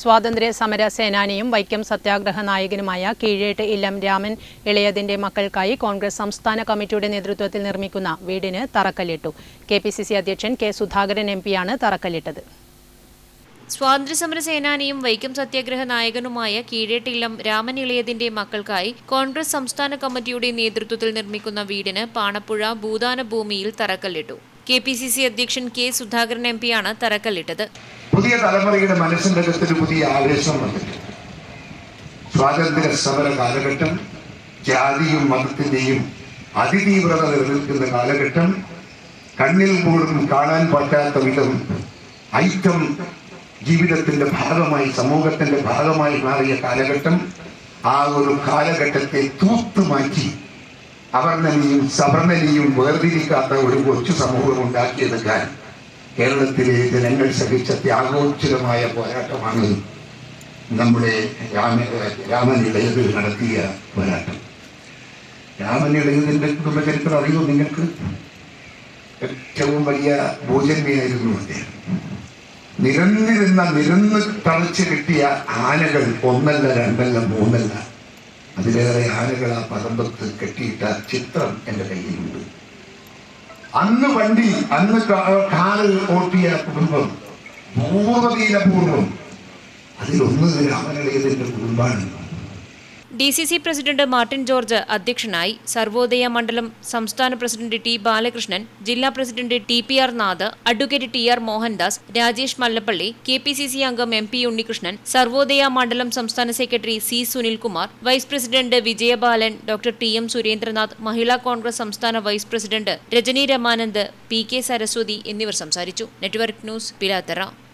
സ്വാതന്ത്ര്യ സമര സേനാനിയും വൈക്കം സത്യാഗ്രഹ നായകനുമായ കീഴേട്ട് ഇല്ലം രാമൻ ഇളയതിന്റെ മക്കൾക്കായി കോൺഗ്രസ് സംസ്ഥാന കമ്മിറ്റിയുടെ നേതൃത്വത്തിൽ നിർമ്മിക്കുന്ന വീടിന് തറക്കല്ലിട്ടു. കെ പി സി സി അധ്യക്ഷൻ കെ സുധാകരൻ എം പിയാണ് തറക്കല്ലിട്ടത്. സ്വാതന്ത്ര്യസമര സേനാനിയും വൈക്കം സത്യാഗ്രഹ നായകനുമായ കീഴേട്ടില്ലം രാമൻ ഇളയതിന്റെ മക്കൾക്കായി കോൺഗ്രസ് സംസ്ഥാന കമ്മിറ്റിയുടെ നേതൃത്വത്തിൽ നിർമ്മിക്കുന്ന വീടിന് പാണപ്പുഴ ഭൂദാന ഭൂമിയിൽ തറക്കല്ലിട്ടു. കെ പി സി സി അധ്യക്ഷൻ കെ സുധാകരൻ എം പിയാണ് തറക്കല്ലിട്ടത്. പുതിയ തലമുറയുടെ മനസ്സിന്റെ അകത്തൊരു പുതിയ ആവേശം വന്നിട്ടുണ്ട് സ്വാതന്ത്ര്യ സമര കാലഘട്ടം ജാതിയും മതത്തിന്റെയും അതിതീവ്രത നിലനിൽക്കുന്ന കാലഘട്ടം കണ്ണിൽ പോലും കാണാൻ പറ്റാത്ത വിധം ഐക്യം ജീവിതത്തിന്റെ ഭാഗമായി സമൂഹത്തിന്റെ ഭാഗമായി മാറിയ കാലഘട്ടം ആ ഒരു കാലഘട്ടത്തെ തൂത്തുമാറ്റി അവർണനെയും സവർണനെയും വേർതിരിക്കാത്ത ഒരു കൊച്ചു സമൂഹം ഉണ്ടാക്കിയെടുക്കാൻ കേരളത്തിലെ ജനങ്ങൾ സഹിച്ച ത്യാഗോജ്വലമായ പോരാട്ടമാണ് നമ്മുടെ രാമ രാമനിളയത് നടത്തിയ പോരാട്ടം. രാമനിളയതിന്റെ കുടുംബചരിത്രം അറിയോ നിങ്ങൾക്ക്? ഏറ്റവും വലിയ ഭോജന്മയായിരുന്നു അദ്ദേഹം. നിരന്നിരുന്ന നിരന്ന് തളച്ച് കിട്ടിയ ആനകൾ ഒന്നല്ല രണ്ടല്ല മൂന്നല്ല. അതിലേറെ ആനകൾ ആ പറമ്പത്ത് കെട്ടിയിട്ട ചിത്രം എന്റെ കയ്യിലുണ്ട്. അന്ന് വണ്ടി അന്ന് കാ- കാറ് ഓട്ടിയ കുടുംബം പൂർവതീനപൂർവം അതിലൊന്ന് രാമനിളയതിന്റെ കുടുംബമാണ്. D C C president Martin George അധ്യക്ഷനായി സർവോദയ മണ്ഡലം സംസ്ഥാന പ്രസിഡന്റ് ടി ബാലകൃഷ്ണൻ ജില്ലാ president T P R Nath advocate T R Mohandas Rajesh Mallappally K P C C അംഗം എം പി ഉണ്ണികൃഷ്ണൻ സർവോദയ മണ്ഡലം സംസ്ഥാന secretary C Sunilkumar vice president Vijayabalan doctor T M Surendranath Mahila Congress സംസ്ഥാന vice president Rajani Ramanand P K Saraswathi എന്നിവർ സംസാരിച്ചു. Network news Pilathara.